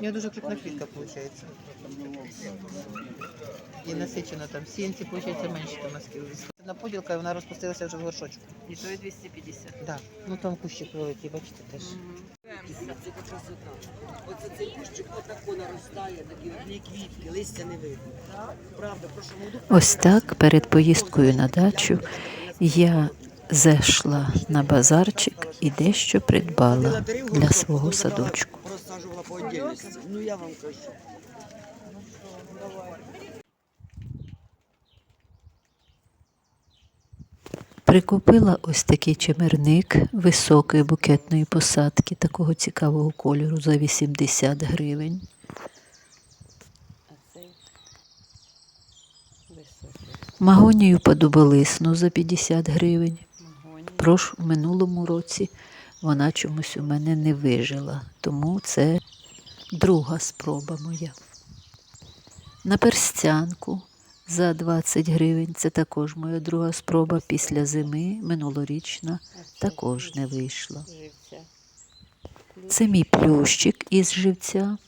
У нее дуже крупна квітка виходить. І насичено там сінці, виходить, менше там масків. Одна поділка, і вона розпустилася вже в горшочку. І то є 250. Да. Ну там кущик великий, бачите теж. Це красота. Оце цей кущик отако наростає, такі одні квітки, листя не видно. Правда, в прошлому Ось так перед поїздкою на дачу я зайшла на базарчик і дещо придбала для свого садочку. Ну я вам кажу. Прикупила ось такий чемерник високої букетної посадки, такого цікавого кольору за 80 гривень. Магонію подуболисну за 50 гривень. Магоній. Прош в минулому році вона чомусь у мене не вижила, тому це друга спроба моя. На перстянку за 20 гривень. Це також моя друга спроба після зими, минулорічна, також не вийшла. Це мій плющик із живця.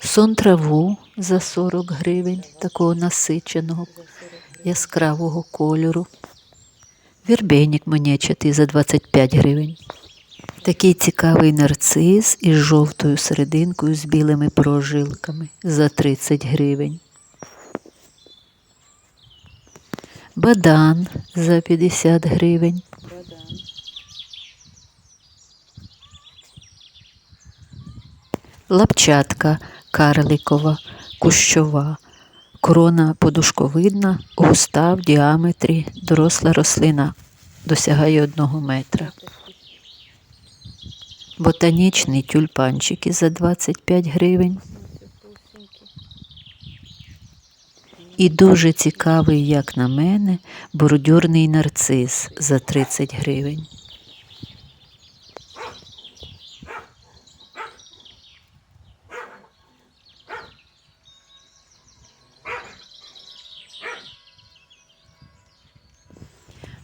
Сон траву за 40 гривень, такого насиченого, яскравого кольору. Вірбейник монечатий за 25 гривень. Такий цікавий нарцис із жовтою серединкою з білими прожилками за 30 гривень. Бадан за 50 гривень. Лапчатка карликова, кущова, крона подушковидна, густа в діаметрі, доросла рослина, досягає одного метра. Ботанічний тюльпанчики за 25 гривень. І дуже цікавий, як на мене, бордюрний нарцис за 30 гривень.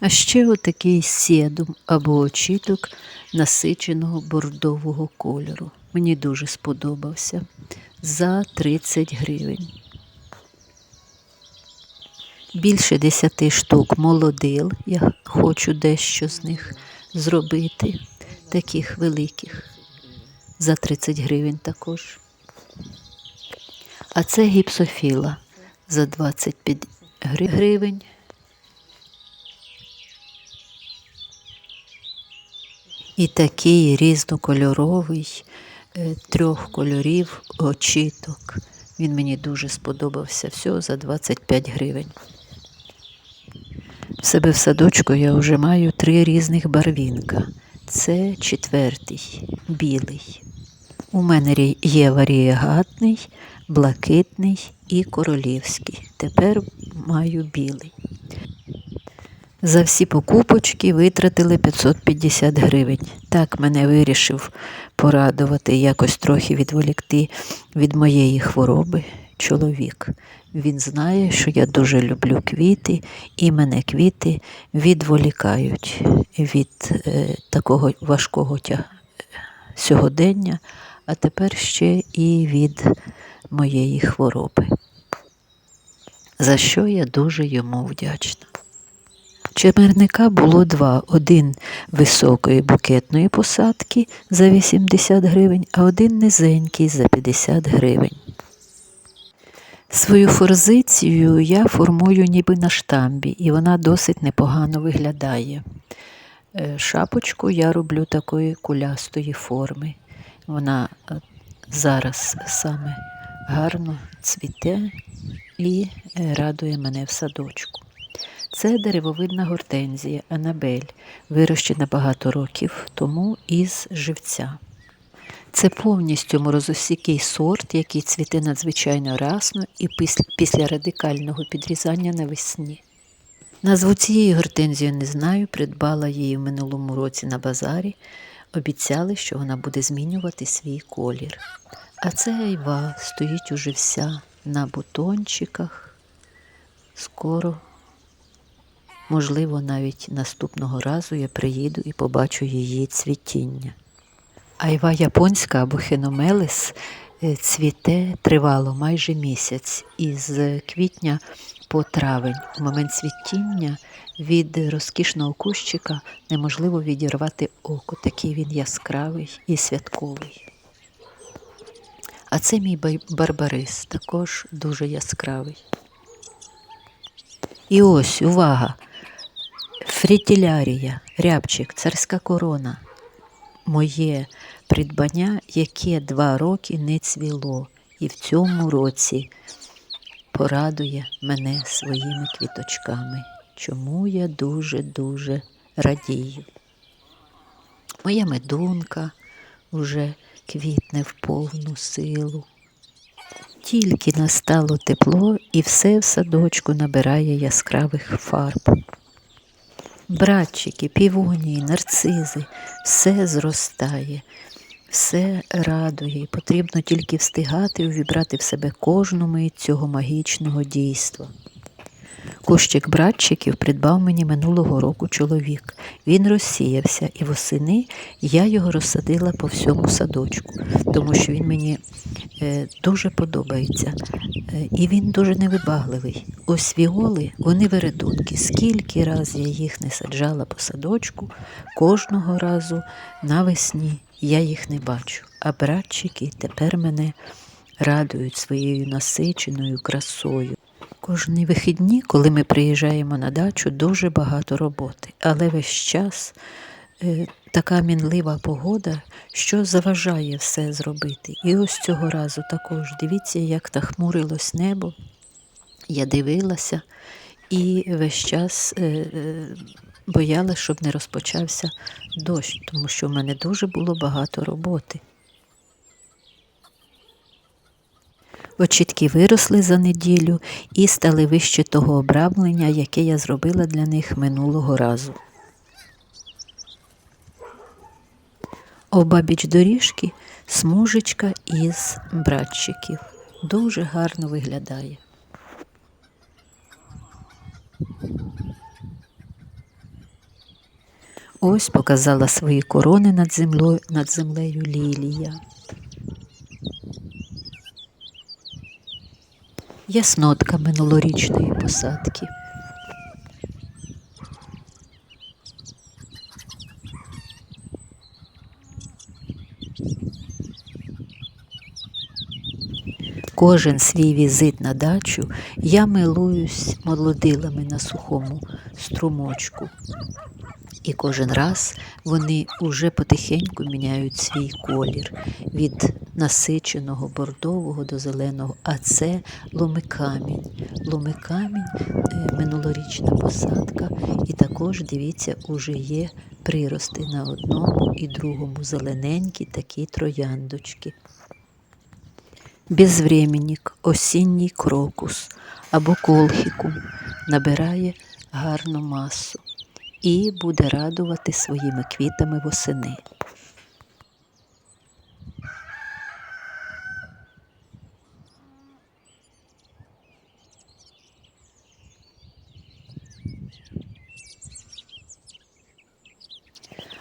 А ще отакий сєдум або очіток насиченого бордового кольору. Мені дуже сподобався. За 30 гривень. Більше 10 штук молодил. Я хочу дещо з них зробити, таких великих. За 30 гривень також. А це гіпсофіла за 25 гривень. І такий різнокольоровий е, трьох кольорів очіток. Він мені дуже сподобався. Всього за 25 гривень. В себе в садочку я вже маю три різних барвінка. Це четвертий, білий. У мене є варієгатний, блакитний і королівський. Тепер маю білий. За всі покупочки витратили 550 гривень. Так мене вирішив порадувати, якось трохи відволікти від моєї хвороби чоловік. Він знає, що я дуже люблю квіти, і мене квіти відволікають від е, такого важкого тя... сьогодення, а тепер ще і від моєї хвороби. За що я дуже йому вдячна. Чемерника було два: один високої букетної посадки за 80 гривень, а один низенький за 50 гривень. Свою форзицію я формую ніби на штамбі, і вона досить непогано виглядає. Е, Шапочку я роблю такої кулястої форми. Вона е, зараз саме гарно цвіте і е, радує мене в садочку. Це деревовидна гортензія Анабель, вирощена багато років тому із живця. Це повністю морозостійкий сорт, який цвіте надзвичайно расно і після радикального підрізання навесні. Назву цієї гортензії не знаю, придбала її в минулому році на базарі. Обіцяли, що вона буде змінювати свій колір. А це айва стоїть уже вся на бутончиках. Скоро Можливо, навіть наступного разу я приїду і побачу її цвітіння. Айва японська або хиномелис е, цвіте тривало майже місяць із квітня по травень. У момент цвітіння від розкішного кущика неможливо відірвати око. Такий він яскравий і святковий. А це мій барбарис, також дуже яскравий. І ось, увага! Фрітілярія, рябчик, царська корона. Моє придбання, яке два роки не цвіло, і в цьому році порадує мене своїми квіточками, чому я дуже-дуже радію. Моя медунка уже квітне в повну силу. Тільки настало тепло, і все в садочку набирає яскравих фарб. Братчики, півонії, нарцизи, все зростає, все радує, і потрібно тільки встигати увібрати в себе кожну мить цього магічного дійства. Кущик братчиків придбав мені минулого року чоловік. Він розсіявся, і восени я його розсадила по всьому садочку, тому що він мені е, дуже подобається. Е, і він дуже невибагливий. Ось віоли, вони вередунки. Скільки раз я їх не саджала по садочку, кожного разу навесні я їх не бачу. А братчики тепер мене радують своєю насиченою красою. Кожні вихідні, коли ми приїжджаємо на дачу, дуже багато роботи, але весь час е, така мінлива погода, що заважає все зробити. І ось цього разу також дивіться, як нахмурилось небо. Я дивилася і весь час е, е, боялася, щоб не розпочався дощ, тому що в мене дуже було багато роботи. Очітки виросли за неділю і стали вище того обрамлення, яке я зробила для них минулого разу. Обабіч доріжки смужечка із братчиків. Дуже гарно виглядає. Ось показала свої корони над землею, над землею лілія. Яснотка минулорічної посадки. Кожен свій візит на дачу я милуюсь молодилами на сухому струмочку. І кожен раз вони уже потихеньку міняють свій колір від насиченого бордового до зеленого, а це ломикамінь. Ломикамінь е, минулорічна посадка, і також дивіться, уже є прирости на одному і другому зелененькі такі трояндочки. Безвременник, осінній крокус або колхікум набирає гарну масу і буде радувати своїми квітами восени.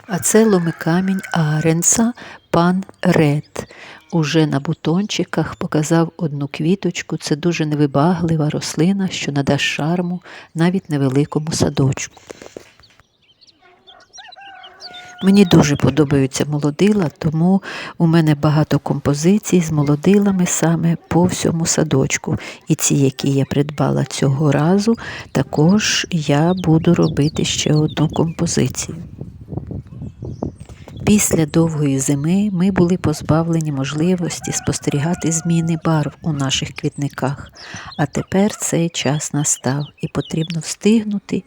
А це ломикамінь Аренса пан Ред. Уже на бутончиках показав одну квіточку. Це дуже невибаглива рослина, що надасть шарму навіть невеликому садочку. Мені дуже подобаються молодила, тому у мене багато композицій з молодилами саме по всьому садочку. І ці, які я придбала цього разу, також я буду робити ще одну композицію. Після довгої зими ми були позбавлені можливості спостерігати зміни барв у наших квітниках, а тепер цей час настав і потрібно встигнути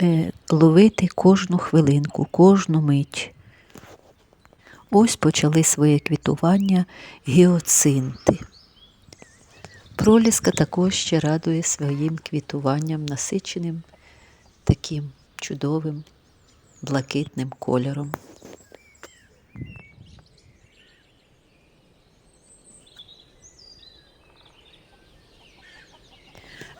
е, ловити кожну хвилинку, кожну мить. Ось почали своє квітування гіоцинти. Проліска також ще радує своїм квітуванням насиченим таким чудовим блакитним кольором.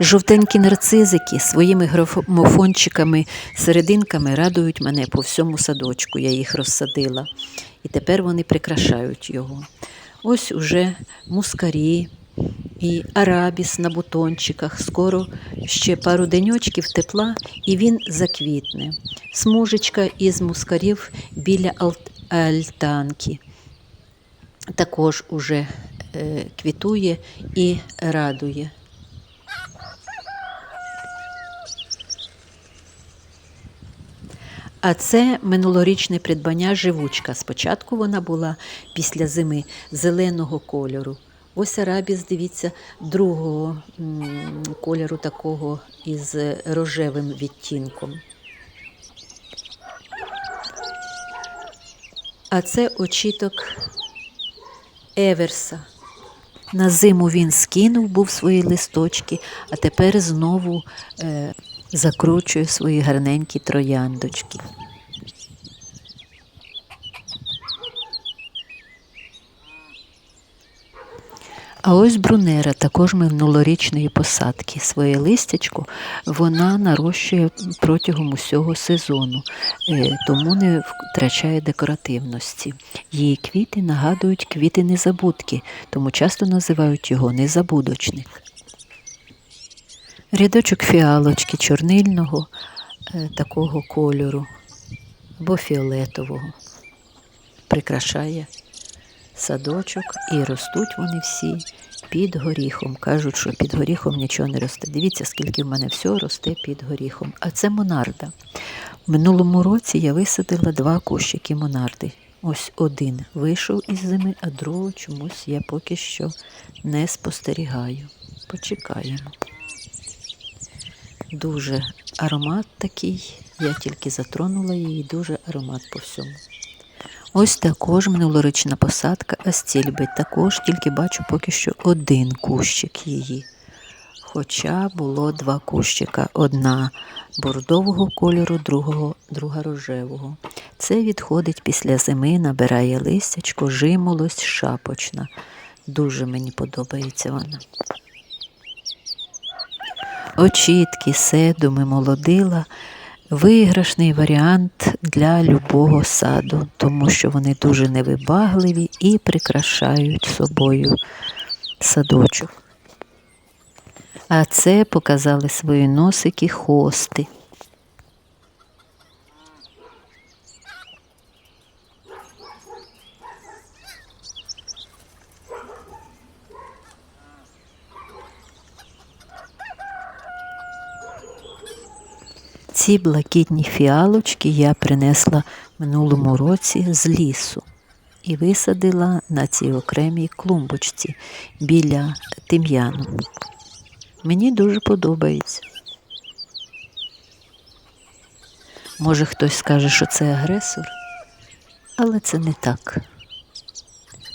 Жовтенькі нарцизики своїми графомофончиками, серединками радують мене по всьому садочку. Я їх розсадила. І тепер вони прикрашають його. Ось уже мускарі і арабіс на бутончиках. Скоро ще пару деньочків тепла, і він заквітне. Смужечка із мускарів біля альтанки також уже е, квітує і радує. А це минулорічне придбання живучка. Спочатку вона була після зими зеленого кольору. Ось арабіс, дивіться, другого кольору такого із рожевим відтінком. А це очіток Еверса. На зиму він скинув був свої листочки, а тепер знову е, закручує свої гарненькі трояндочки. А ось брунера, також минулорічної посадки. Своє листячко вона нарощує протягом усього сезону, е, тому не втрачає декоративності. Її квіти нагадують квіти незабудки, тому часто називають його незабудочник. Рядочок фіалочки чорнильного е, такого кольору або фіолетового прикрашає садочок і ростуть вони всі під горіхом. Кажуть, що під горіхом нічого не росте. Дивіться, скільки в мене всього росте під горіхом. А це монарда. В минулому році я висадила два кущики монарди. Ось один вийшов із зими, а другого чомусь я поки що не спостерігаю. Почекаємо. Дуже аромат такий. Я тільки затронула її, дуже аромат по всьому. Ось також минулорічна посадка астільби. Також тільки бачу поки що один кущик її. Хоча було два кущика. Одна бордового кольору, другого, друга рожевого. Це відходить після зими, набирає листячко, жимолость, шапочна. Дуже мені подобається вона. Очітки, седуми, молодила виграшний варіант для любого саду, тому що вони дуже невибагливі і прикрашають собою садочок. А це показали свої носики хости. Ці блакитні фіалочки я принесла минулому році з лісу і висадила на цій окремій клумбочці біля тим'яну. Мені дуже подобається. Може, хтось скаже, що це агресор, але це не так.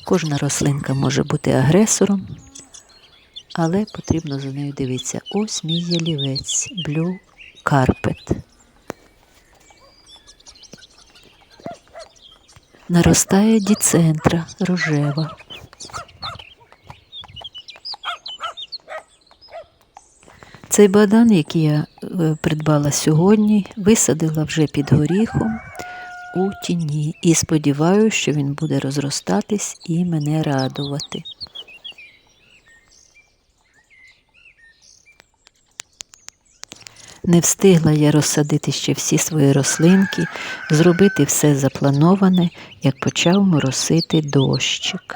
Кожна рослинка може бути агресором, але потрібно за нею дивитися. Ось мій ялівець, Blue Carpet. Наростає діцентра рожева. Цей бадан, який я е, придбала сьогодні, висадила вже під горіхом у тіні і сподіваюся, що він буде розростатись і мене радувати. Не встигла я розсадити ще всі свої рослинки, зробити все заплановане, як почав моросити дощик.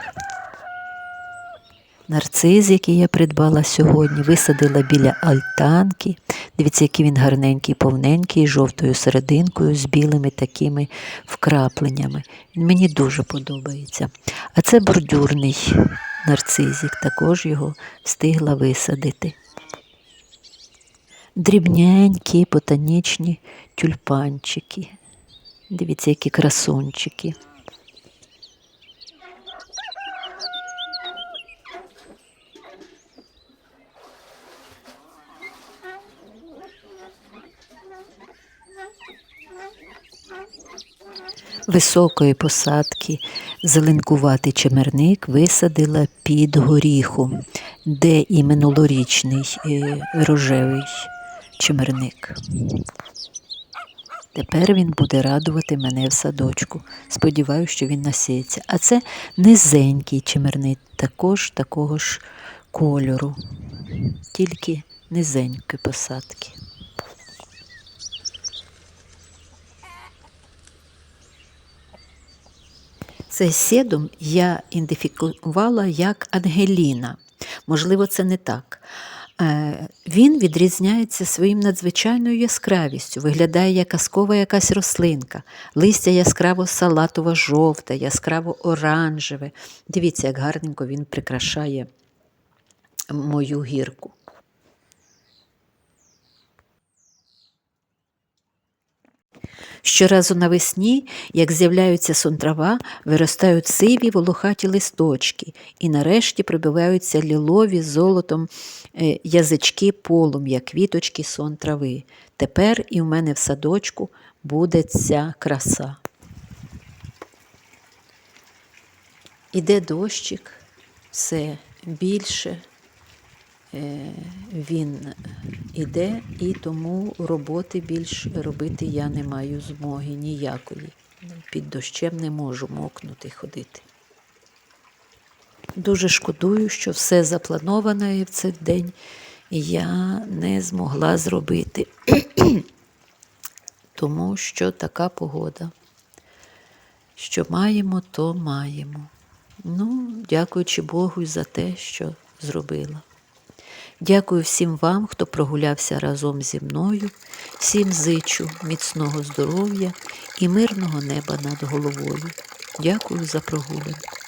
Нарциз, який я придбала сьогодні, висадила біля альтанки. Дивіться, який він гарненький, повненький, з жовтою серединкою, з білими такими вкрапленнями. Він мені дуже подобається. А це бордюрний нарцизик, також його встигла висадити. Дрібненькі ботанічні тюльпанчики. Дивіться, які красунчики. Високої посадки зеленкуватий чемерник висадила під горіхом. де і минулорічний е, рожевий чимерник. Тепер він буде радувати мене в садочку. Сподіваюся, що він насіється. А це низенький чимерник, також такого ж кольору, тільки низенькі посадки. Цей седум я ідентифікувала як Ангеліна. Можливо, це не так. Е, Він відрізняється своїм надзвичайною яскравістю, виглядає як казкова якась рослинка, листя яскраво салатово жовте, яскраво оранжеве. Дивіться, як гарненько він прикрашає мою гірку. Щоразу навесні, як з'являються сонтрава, виростають сиві волохаті листочки, і нарешті прибиваються лілові золотом е, язички полум'я, квіточки сон трави. Тепер і в мене в садочку буде ця краса. Іде дощик, все більше він іде, і тому роботи більш робити я не маю змоги ніякої. Під дощем не можу мокнути ходити. Дуже шкодую, що все заплановане в цей день я не змогла зробити, тому що така погода. Що маємо, то маємо. Ну, дякуючи Богу за те, що зробила. Дякую всім вам, хто прогулявся разом зі мною. Всім зичу міцного здоров'я і мирного неба над головою. Дякую за прогулянку.